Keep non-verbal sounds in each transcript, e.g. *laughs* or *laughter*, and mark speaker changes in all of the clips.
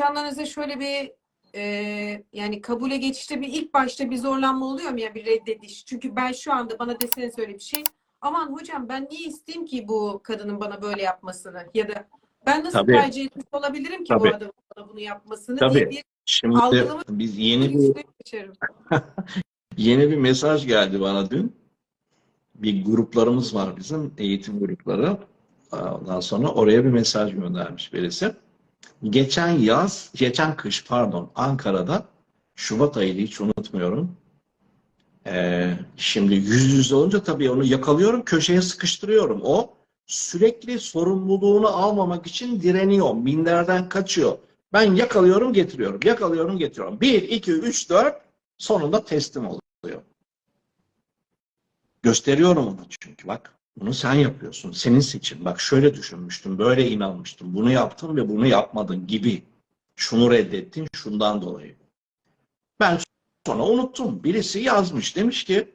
Speaker 1: Danışanlarınızda şöyle bir e, yani kabule geçişte bir ilk başta bir zorlanma oluyor mu ya bir reddediş? Çünkü ben şu anda bana deseniz öyle bir şey. Aman hocam ben niye isteyeyim ki bu kadının bana böyle yapmasını? Ya da ben nasıl
Speaker 2: Tabii.
Speaker 1: tercih etmiş olabilirim ki bu
Speaker 2: Tabii.
Speaker 1: adamın bana bunu yapmasını
Speaker 2: Tabii.
Speaker 1: diye bir
Speaker 2: Şimdi
Speaker 1: Algılama-
Speaker 2: biz yeni bir *laughs* yeni bir mesaj geldi bana dün. Bir gruplarımız var bizim eğitim grupları. Ondan sonra oraya bir mesaj göndermiş birisi. Geçen yaz, geçen kış pardon Ankara'da Şubat ayıydı hiç unutmuyorum. Ee, şimdi yüz yüze olunca tabii onu yakalıyorum, köşeye sıkıştırıyorum. O sürekli sorumluluğunu almamak için direniyor, minderden kaçıyor. Ben yakalıyorum, getiriyorum, yakalıyorum, getiriyorum. Bir, iki, üç, dört, sonunda teslim oluyor. Gösteriyorum onu çünkü bak. Bunu sen yapıyorsun. Senin seçim. Bak şöyle düşünmüştüm, böyle inanmıştım. Bunu yaptın ve bunu yapmadın gibi. Şunu reddettin şundan dolayı. Ben sonra unuttum. Birisi yazmış. Demiş ki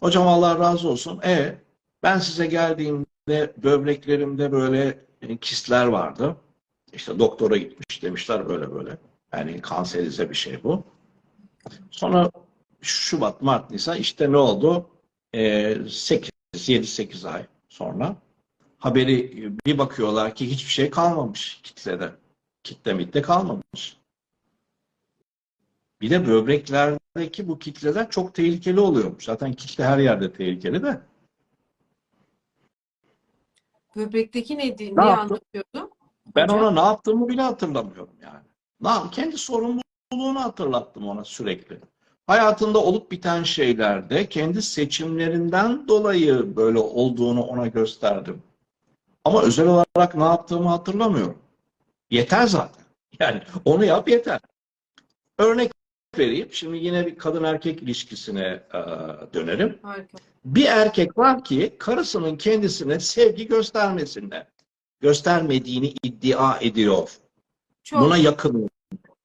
Speaker 2: hocam Allah razı olsun. E ben size geldiğimde böbreklerimde böyle e, kistler vardı. İşte doktora gitmiş demişler böyle böyle. Yani kanserize bir şey bu. Sonra Şubat, Mart, Nisan işte ne oldu? Ee, 8, 7-8 ay sonra haberi bir bakıyorlar ki hiçbir şey kalmamış kitlede. Kitle mitle kalmamış. Bir de böbreklerdeki bu kitleler çok tehlikeli oluyormuş. Zaten kitle her yerde tehlikeli de.
Speaker 1: Böbrekteki neydi?
Speaker 2: Ne yaptın?
Speaker 1: anlatıyordum?
Speaker 2: Ben
Speaker 1: Hocam.
Speaker 2: ona ne yaptığımı bile hatırlamıyorum yani. Ne yap- Kendi sorumluluğunu hatırlattım ona sürekli. Hayatında olup biten şeylerde kendi seçimlerinden dolayı böyle olduğunu ona gösterdim. Ama özel olarak ne yaptığımı hatırlamıyorum. Yeter zaten. Yani onu yap yeter. Örnek vereyim. Şimdi yine bir kadın erkek ilişkisine e, dönelim.
Speaker 1: Harika.
Speaker 2: Bir erkek var ki karısının kendisine sevgi göstermesinde göstermediğini iddia ediyor.
Speaker 1: Çok
Speaker 2: Buna yakın.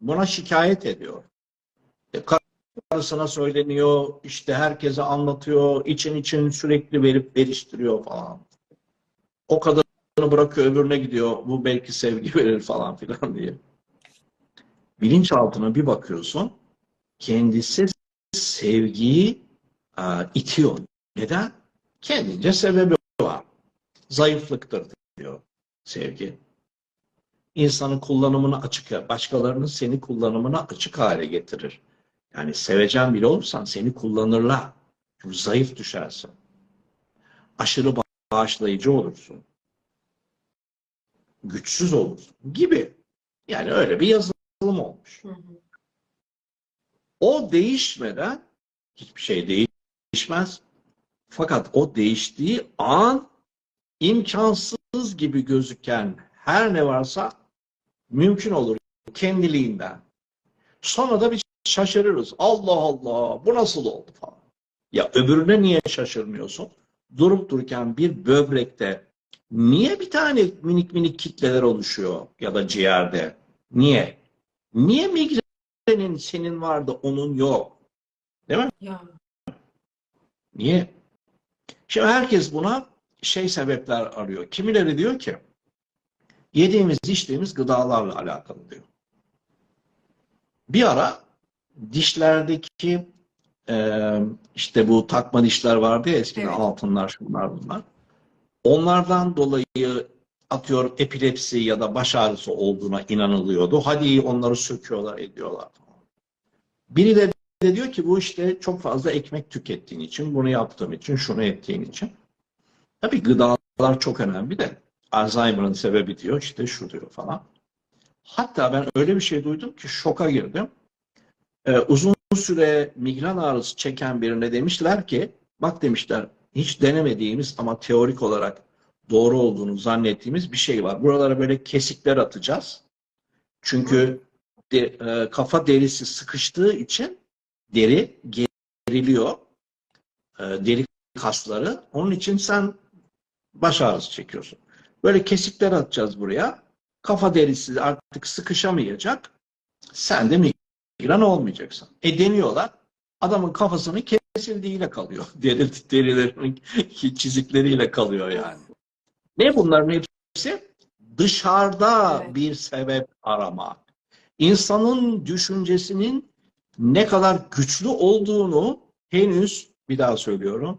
Speaker 2: Buna şikayet ediyor. E, Karısına söyleniyor, işte herkese anlatıyor, için için sürekli verip veriştiriyor falan. O kadını bırakıyor öbürüne gidiyor, bu belki sevgi *laughs* verir falan filan diye. Bilinçaltına bir bakıyorsun, kendisi sevgiyi e, itiyor. Neden? Kendince sebebi var. Zayıflıktır diyor sevgi. İnsanın kullanımını açık, başkalarının seni kullanımına açık hale getirir. Yani sevecen biri olursan seni kullanırlar. Çünkü zayıf düşersin. Aşırı bağışlayıcı olursun. Güçsüz olursun gibi. Yani öyle bir yazılım olmuş.
Speaker 1: Hı hı.
Speaker 2: O değişmeden hiçbir şey değişmez. Fakat o değiştiği an imkansız gibi gözüken her ne varsa mümkün olur kendiliğinden. Sonra da bir şaşırırız. Allah Allah bu nasıl oldu falan. Ya öbürüne niye şaşırmıyorsun? Durup dururken bir böbrekte niye bir tane minik minik kitleler oluşuyor ya da ciğerde? Niye? Niye migrenin senin vardı onun yok?
Speaker 1: Ya.
Speaker 2: Niye? Şimdi herkes buna şey sebepler arıyor. Kimileri diyor ki yediğimiz içtiğimiz gıdalarla alakalı diyor. Bir ara dişlerdeki e, işte bu takma dişler vardı ya eskiden
Speaker 1: Evet.
Speaker 2: altınlar şunlar bunlar. Onlardan dolayı atıyorum epilepsi ya da baş ağrısı olduğuna inanılıyordu. Hadi onları söküyorlar ediyorlar. Birileri de diyor ki bu işte çok fazla ekmek tükettiğin için, bunu yaptığın için, şunu ettiğin için. Tabii gıdalar çok önemli de Alzheimer'ın sebebi diyor işte şu diyor falan. Hatta ben öyle bir şey duydum ki şoka girdim. Ee, uzun süre migren ağrısı çeken birine demişler ki bak demişler hiç denemediğimiz ama teorik olarak doğru olduğunu zannettiğimiz bir şey var. Buralara böyle kesikler atacağız. Çünkü de, e, kafa derisi sıkıştığı için deri geriliyor. E, deri kasları. Onun için sen baş ağrısı çekiyorsun. Böyle kesikler atacağız buraya. Kafa derisi artık sıkışamayacak. Sen de migren olmayacaksın. E deniyorlar. Adamın kafasının kesildiğiyle kalıyor. *laughs* Deri, derilerin *laughs* çizikleriyle kalıyor yani. Ne bunların hepsi? Dışarıda
Speaker 1: Evet.
Speaker 2: bir sebep aramak. insanın düşüncesinin ne kadar güçlü olduğunu henüz bir daha söylüyorum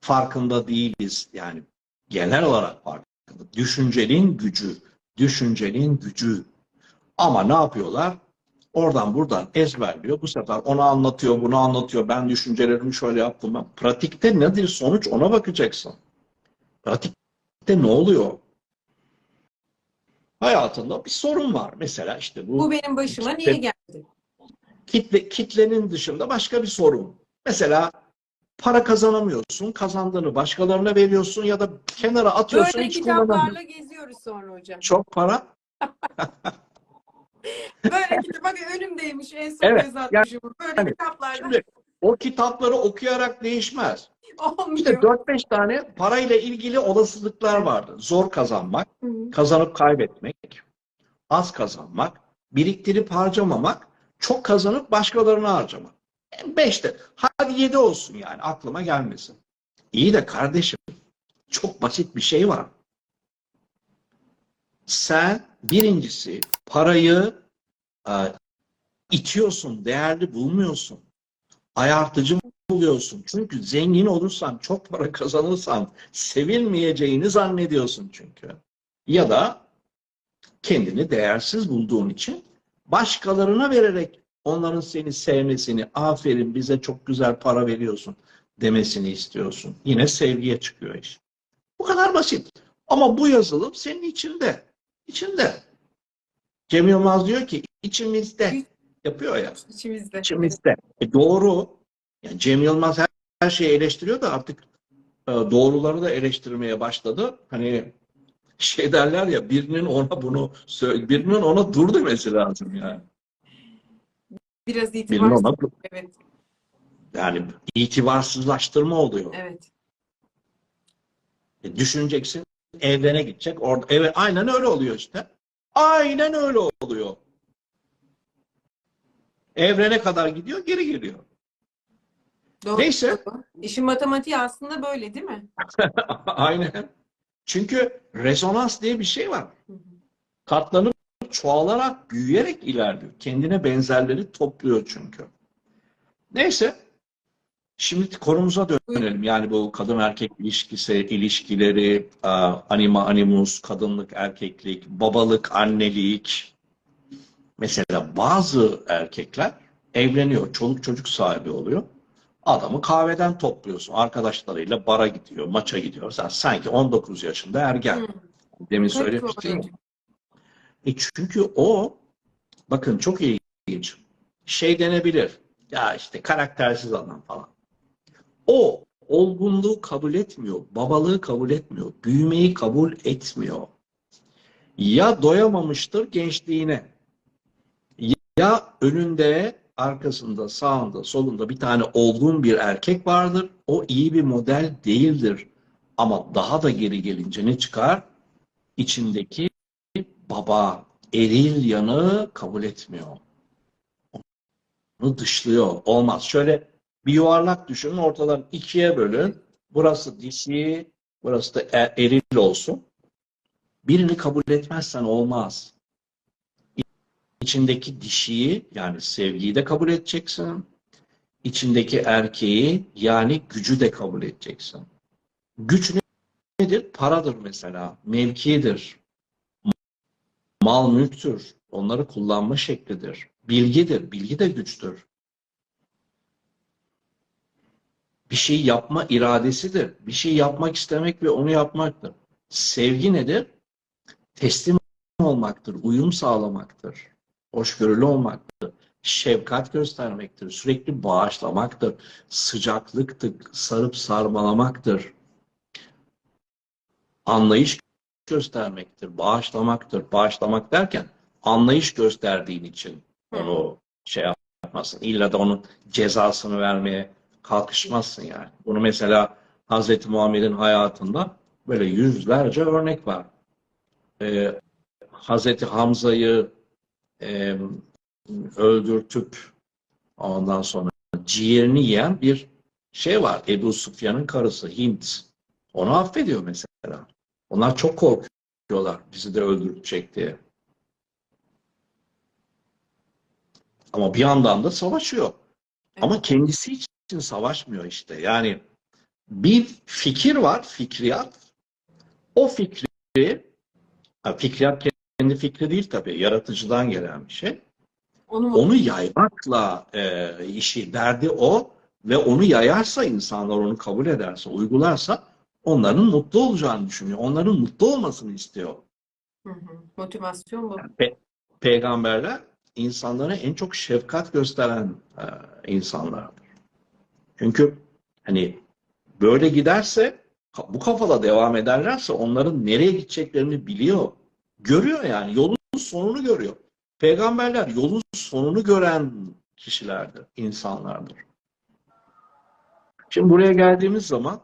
Speaker 2: farkında değiliz. Yani genel olarak farkında. Düşüncenin gücü, düşüncenin gücü. Ama ne yapıyorlar? Oradan buradan ezberliyor. Bu sefer onu anlatıyor, bunu anlatıyor. Ben düşüncelerimi şöyle yaptım. Ben. Pratikte nedir sonuç ona bakacaksın. Pratikte ne oluyor? Hayatında bir sorun var. Mesela işte bu,
Speaker 1: Bu benim başıma
Speaker 2: İşte-
Speaker 1: niye geldi?
Speaker 2: kitle kitlenin dışında başka bir sorun. Mesela para kazanamıyorsun, kazandığını başkalarına veriyorsun ya da kenara atıyorsun
Speaker 1: Böyle kitaplarla geziyoruz sonra hocam.
Speaker 2: Çok para. *laughs*
Speaker 1: Böyle kitap bak önümdeymiş en son
Speaker 2: Evet,
Speaker 1: göz atmışım. Böyle
Speaker 2: yani
Speaker 1: kitaplarla
Speaker 2: Şimdi o kitapları okuyarak değişmez.
Speaker 1: olmuyor.
Speaker 2: İşte 4-5 tane parayla ilgili olasılıklar vardır. Zor kazanmak,
Speaker 1: Hı hı.
Speaker 2: kazanıp kaybetmek, az kazanmak, biriktirip harcamamak, çok kazanıp başkalarına harcamak. 5'te. Hadi 7 olsun yani aklıma gelmesin. İyi de kardeşim çok basit bir şey var. Sen birincisi parayı e, itiyorsun, değerli bulmuyorsun. Ayartıcı buluyorsun. Çünkü zengin olursan, çok para kazanırsan sevilmeyeceğini zannediyorsun çünkü. Ya da kendini değersiz bulduğun için başkalarına vererek onların seni sevmesini, aferin bize çok güzel para veriyorsun demesini istiyorsun. Yine sevgiye çıkıyor iş. Bu kadar basit. Ama bu yazılım senin içinde. İçinde. Cem Yılmaz diyor ki içimizde yapıyor ya.
Speaker 1: İçimizde.
Speaker 2: İçimizde. E doğru. Yani Cem Yılmaz her, her şeyi eleştiriyor da artık e, doğruları da eleştirmeye başladı. Hani şey derler ya birinin ona bunu söyle, birinin ona dur demesi lazım yani.
Speaker 1: Biraz
Speaker 2: Birinin
Speaker 1: itibar.
Speaker 2: ona.
Speaker 1: Evet.
Speaker 2: Yani itibarsızlaştırma oluyor.
Speaker 1: Evet.
Speaker 2: E, düşüneceksin, evrene gidecek. Orada, evet, aynen öyle oluyor işte. Aynen öyle oluyor. Evrene kadar gidiyor, geri geliyor.
Speaker 1: Doğru.
Speaker 2: Neyse.
Speaker 1: İşin matematiği aslında böyle değil mi? *laughs*
Speaker 2: aynen. Çünkü rezonans diye bir şey var. Katlanıp çoğalarak, büyüyerek ilerliyor. Kendine benzerleri topluyor çünkü. Neyse. Şimdi konumuza dönelim. Yani bu kadın erkek ilişkisi, ilişkileri, e, anima animus, kadınlık, erkeklik, babalık, annelik. Mesela bazı erkekler evleniyor, çoluk çocuk sahibi oluyor. Adamı kahveden topluyorsun. Arkadaşlarıyla bara gidiyor, maça gidiyor. Sen sanki 19 yaşında ergen.
Speaker 1: Hı.
Speaker 2: Demin
Speaker 1: Tabii
Speaker 2: söylemiştim. E çünkü o bakın çok ilginç. Şey denebilir. Ya işte karaktersiz adam falan. O olgunluğu kabul etmiyor. Babalığı kabul etmiyor. Büyümeyi kabul etmiyor. Ya doyamamıştır gençliğine. Ya önünde, arkasında, sağında, solunda bir tane olgun bir erkek vardır. O iyi bir model değildir. Ama daha da geri gelince ne çıkar? İçindeki baba, eril yanı kabul etmiyor. Onu dışlıyor. Olmaz. Şöyle bir yuvarlak düşünün, ortadan ikiye bölün. Burası dişi, burası da e- eril olsun. Birini kabul etmezsen olmaz. İçindeki dişiyi yani sevgiyi de kabul edeceksin. İçindeki erkeği yani gücü de kabul edeceksin. Güç nedir? Paradır mesela, mevkidir, mal mülktür. Onları kullanma şeklidir. Bilgidir. Bilgi de güçtür. Bir şey yapma iradesidir. Bir şey yapmak istemek ve onu yapmaktır. Sevgi nedir? Teslim olmaktır, uyum sağlamaktır, hoşgörülü olmaktır, şefkat göstermektir, sürekli bağışlamaktır, sıcaklıktır, sarıp sarmalamaktır, anlayış göstermektir, bağışlamaktır. Bağışlamak derken anlayış gösterdiğin için onu şey yapmasın. İlla da onun cezasını vermeye kalkışmazsın yani. Bunu mesela Hazreti Muhammed'in hayatında böyle yüzlerce örnek var. Ee, Hazreti Hamza'yı e, öldürtüp ondan sonra ciğerini yiyen bir şey var. Ebu Sufyan'ın karısı Hint. Onu affediyor mesela. Onlar çok korkuyorlar bizi de öldürecek diye. Ama bir yandan da savaşıyor.
Speaker 1: Evet.
Speaker 2: Ama kendisi için savaşmıyor işte. Yani bir fikir var, fikriyat. O fikri, fikriyat kendi fikri değil tabii, yaratıcıdan gelen bir şey.
Speaker 1: Onu?
Speaker 2: Onu yaymakla e, işi, derdi o ve onu yayarsa insanlar onu kabul ederse, uygularsa onların mutlu olacağını düşünüyor. Onların mutlu olmasını istiyor.
Speaker 1: Hı hı. Motivasyon bu.
Speaker 2: Pe- peygamberler insanlara en çok şefkat gösteren e, insanlardır. Çünkü hani böyle giderse bu kafada devam ederlerse onların nereye gideceklerini biliyor. Görüyor yani yolun sonunu görüyor. Peygamberler yolun sonunu gören kişilerdir, insanlardır. Şimdi buraya geldiğimiz zaman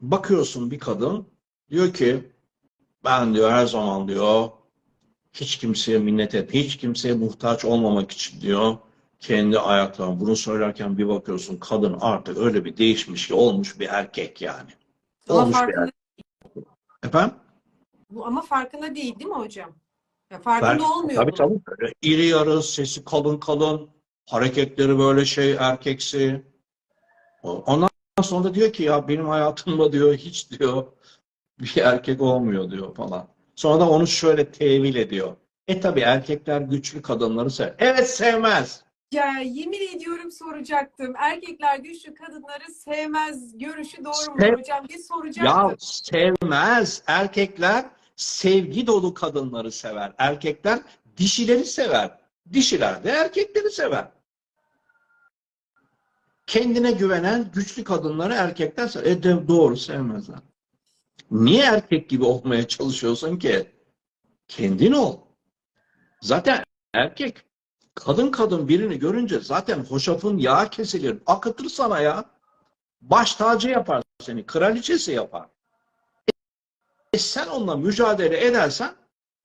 Speaker 2: bakıyorsun bir kadın diyor ki ben diyor her zaman diyor hiç kimseye minnet et, hiç kimseye muhtaç olmamak için diyor kendi ayaklarına bunu söylerken bir bakıyorsun kadın artık öyle bir değişmiş ki olmuş bir erkek yani.
Speaker 1: Ama
Speaker 2: Olmuş bir
Speaker 1: farkında,
Speaker 2: erkek. Efendim?
Speaker 1: bu ama farkında değil değil mi hocam? Ya farkında
Speaker 2: Belki-
Speaker 1: olmuyor
Speaker 2: Tabii
Speaker 1: bu.
Speaker 2: tabii. Böyle iri yarı, sesi kalın kalın, hareketleri böyle şey erkeksi. Ondan sonra da diyor ki ya benim hayatımda *laughs* diyor hiç diyor bir erkek olmuyor diyor falan. Sonra da onu şöyle tevil ediyor. E tabii erkekler güçlü kadınları sever. Evet sevmez.
Speaker 1: Ya yemin ediyorum soracaktım. Erkekler güçlü kadınları sevmez. Görüşü doğru mu
Speaker 2: Sev-
Speaker 1: hocam diye
Speaker 2: Ya
Speaker 1: soracaktım.
Speaker 2: sevmez. Erkekler sevgi dolu kadınları sever. Erkekler dişileri sever. Dişiler de erkekleri sever. Kendine güvenen güçlü kadınları erkekler sever. E de doğru sevmezler. Niye erkek gibi olmaya çalışıyorsun ki? Kendin ol. Zaten erkek kadın kadın birini görünce zaten hoşafın yağı kesilir. Akıtır sana ya. Baş tacı yapar seni. Kraliçesi yapar. E sen onunla mücadele edersen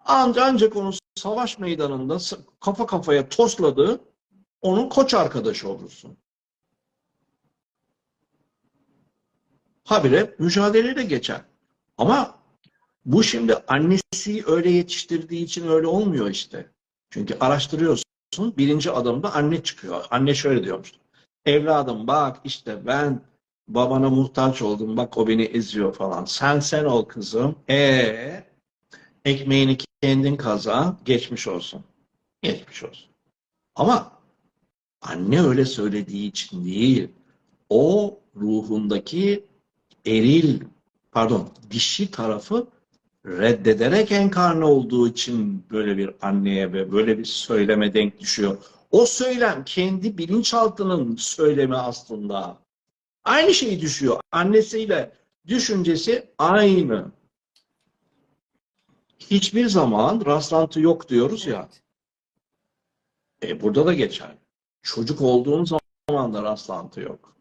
Speaker 2: ancak, ancak onu savaş meydanında kafa kafaya tosladığı onun koç arkadaşı olursun. Habire mücadeleyle geçer. Ama bu şimdi annesi öyle yetiştirdiği için öyle olmuyor işte. Çünkü araştırıyorsun birinci adımda anne çıkıyor. Anne şöyle diyormuş. Evladım bak işte ben babana muhtaç oldum. Bak o beni eziyor falan. Sen sen ol kızım. E ekmeğini kendin kazan. Geçmiş olsun. Geçmiş olsun. Ama anne öyle söylediği için değil. O ruhundaki eril, pardon, dişi tarafı reddederek enkarne olduğu için böyle bir anneye ve böyle bir söyleme denk düşüyor. O söylem kendi bilinçaltının söylemi aslında. Aynı şeyi düşüyor. Annesiyle düşüncesi aynı. Hiçbir zaman rastlantı yok diyoruz ya. E, burada da geçer. Çocuk olduğun zaman da rastlantı yok.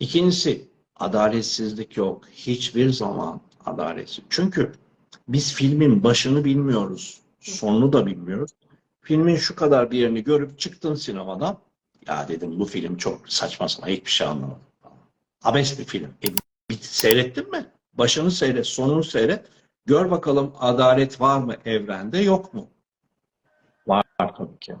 Speaker 2: İkincisi, adaletsizlik yok. Hiçbir zaman adaletsiz. Çünkü biz filmin başını bilmiyoruz. Sonunu da bilmiyoruz. Filmin şu kadar bir yerini görüp çıktın sinemadan. Ya dedim bu film çok saçma sapan hiçbir şey anlamadım. Abes bir film. E, bir seyrettin mi? Başını seyret, sonunu seyret. Gör bakalım adalet var mı evrende yok mu? Var tabii ki.